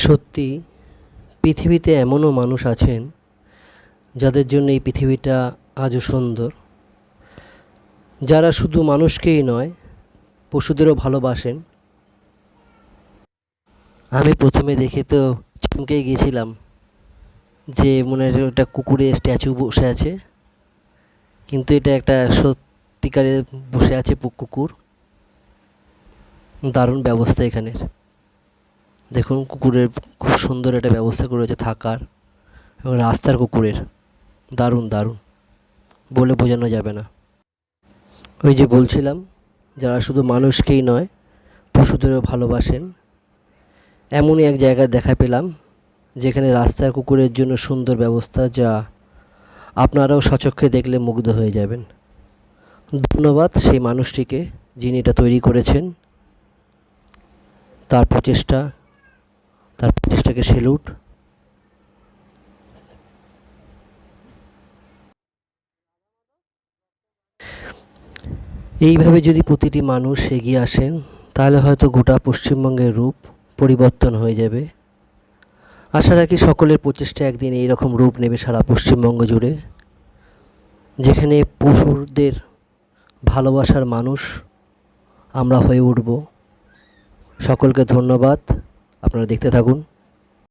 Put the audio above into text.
সত্যি, পৃথিবীতে এমনও মানুষ আছেন যাদের জন্য এই পৃথিবীটা আজও সুন্দর। যারা শুধু মানুষকেই নয়, পশুদেরও ভালোবাসেন। আমি প্রথমে দেখে তো চমকে গিয়েছিলাম যে মনে হয় ওটা কুকুরের স্ট্যাচু বসে আছে, কিন্তু এটা একটা সত্যিকারে বসে আছে কুকুর দারুণ ব্যবস্থা এখানের। দেখুন, কুকুরের খুব সুন্দর একটা ব্যবস্থা করেছে থাকার। এবং রাস্তার কুকুরের। দারুণ দারুণ। বলে বোঝানো যাবে না। ওই যে বলছিলাম, যারা শুধু মানুষকেই নয়, পশুদেরও ভালোবাসেন। এমনই এক জায়গায় দেখা পেলাম, যেখানে রাস্তার কুকুরের জন্য সুন্দর ব্যবস্থা যা আপনারাও সচক্ষে দেখলে মুগ্ধ হয়ে যাবেন। ধন্যবাদ সেই মানুষটিকে যিনি এটা তৈরি করেছেন। তার প্রচেষ্টা তার প্রচেষ্টাকে সেলুট এইভাবে যদি প্রতিটি মানুষ এগিয়ে আসেন, তাহলে হয়তো গোটা পশ্চিমবঙ্গের রূপ পরিবর্তন হয়ে যাবে। আশা রাখি সকলের প্রচেষ্টা একদিন এইরকম রূপ নেবে সারা পশ্চিমবঙ্গ জুড়ে, যেখানে পশুদের ভালোবাসার মানুষ আমরা হয়ে উঠব। সকলকে ধন্যবাদ। আপনারা দেখতে থাকুন।